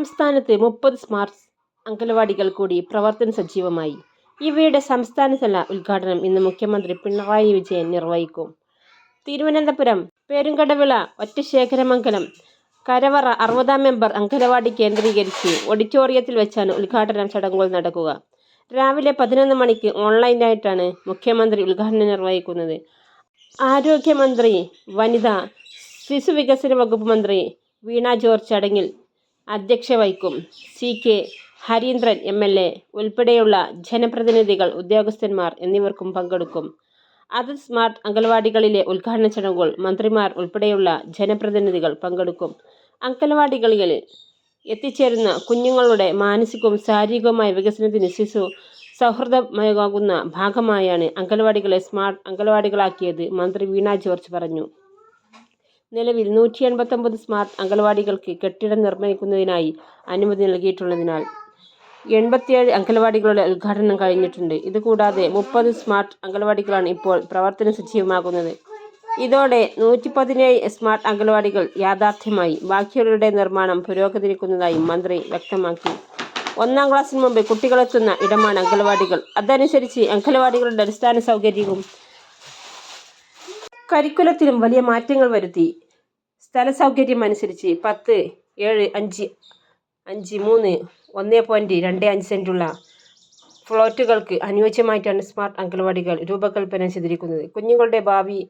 സംസ്ഥാനത്ത് മുപ്പത് സ്മാർട്ട് അംഗനവാടികൾ കൂടി പ്രവർത്തന സജീവമായി. ഇവയുടെ സംസ്ഥാനതല ഉദ്ഘാടനം ഇന്ന് മുഖ്യമന്ത്രി പിണറായി വിജയൻ നിർവഹിക്കും. തിരുവനന്തപുരം പെരുങ്കടവിള ഒറ്റശേഖരമംഗലം കരവറ അറുപതാം മെമ്പർ അംഗനവാടി കേന്ദ്രീകരിച്ച് ഓഡിറ്റോറിയത്തിൽ വെച്ചാണ് ഉദ്ഘാടനം ചടങ്ങുകൾ നടക്കുക. രാവിലെ പതിനൊന്ന് മണിക്ക് ഓൺലൈനായിട്ടാണ് മുഖ്യമന്ത്രി ഉദ്ഘാടനം നിർവഹിക്കുന്നത്. ആരോഗ്യമന്ത്രി വനിതാ ശിശുവികസന വകുപ്പ് മന്ത്രി വീണ ജോർജ് ചടങ്ങിൽ അധ്യക്ഷ വഹിക്കും. C. K. Harindran M. L. A. ഉൾപ്പെടെയുള്ള ജനപ്രതിനിധികൾ ഉദ്യോഗസ്ഥന്മാർ എന്നിവർക്കും പങ്കെടുക്കും. അത് സ്മാർട്ട് അംഗൻവാടികളിലെ ഉദ്ഘാടന ചടങ്ങുകൾ മന്ത്രിമാർ ഉൾപ്പെടെയുള്ള ജനപ്രതിനിധികൾ പങ്കെടുക്കും. അംഗൻവാടികളിൽ എത്തിച്ചേരുന്ന കുഞ്ഞുങ്ങളുടെ മാനസികവും ശാരീരികവുമായ വികസനത്തിന് ശിശു സൗഹൃദമയമാകുന്ന ഭാഗമായാണ് അംഗൻവാടികളെ സ്മാർട്ട് അംഗൻവാടികളാക്കിയത് മന്ത്രി വീണ ജോർജ് പറഞ്ഞു. നിലവിൽ നൂറ്റി എൺപത്തൊമ്പത് സ്മാർട്ട് അംഗൻവാടികൾക്ക് കെട്ടിടം നിർമ്മിക്കുന്നതിനായി അനുമതി നൽകിയിട്ടുള്ളതിനാൽ എൺപത്തിയേഴ് അംഗൻവാടികളുടെ ഉദ്ഘാടനം കഴിഞ്ഞിട്ടുണ്ട്. ഇതുകൂടാതെ മുപ്പത് സ്മാർട്ട് അംഗൻവാടികളാണ് ഇപ്പോൾ പ്രവർത്തന സജീവമാകുന്നത്. ഇതോടെ നൂറ്റി പതിനേഴ് സ്മാർട്ട് അംഗൻവാടികൾ യാഥാർത്ഥ്യമായി ബാക്കിയുള്ളവരുടെ നിർമ്മാണം പുരോഗമിക്കുന്നതായും മന്ത്രി വ്യക്തമാക്കി. ഒന്നാം ക്ലാസ്സിന് മുമ്പ് കുട്ടികളെത്തുന്ന ഇടമാണ് അംഗൻവാടികൾ അതനുസരിച്ച് അംഗൻവാടികളുടെ അടിസ്ഥാന സൗകര്യവും കരിക്കുലത്തിലും വലിയ മാറ്റങ്ങൾ വരുത്തി. സ്ഥല സൗകര്യം അനുസരിച്ച് പത്ത് ഏഴ് അഞ്ച് അഞ്ച് മൂന്ന് ഒന്ന് പോയിന്റ് രണ്ട് അഞ്ച് സെന്റുള്ള ഫ്ലോറ്റുകൾക്ക് അനുയോജ്യമായിട്ടാണ് സ്മാർട്ട് അംഗൻവാടികൾ രൂപകൽപ്പന ചെയ്തിരിക്കുന്നത്. കുഞ്ഞുങ്ങളുടെ ഭാവി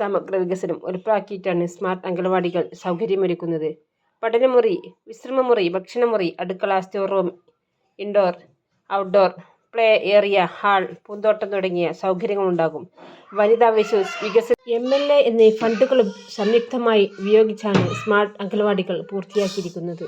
സമഗ്ര വികസനം ഉറപ്പാക്കിയിട്ടാണ് സ്മാർട്ട് അംഗൻവാടികൾ സൗകര്യമൊരുക്കുന്നത്. പഠനമുറി വിശ്രമമുറി ഭക്ഷണമുറി അടുക്കള store room indoor outdoor play area hall പൂന്തോട്ടം തുടങ്ങിയ സൗകര്യങ്ങളുണ്ടാകും. വനിതാ വിശ്വസ് വികസന എം എൽ എ എന്നീ ഫണ്ടുകളും സംയുക്തമായി ഉപയോഗിച്ചാണ് സ്മാർട്ട് അംഗൻവാടികൾ പൂർത്തിയാക്കിയിരിക്കുന്നത്.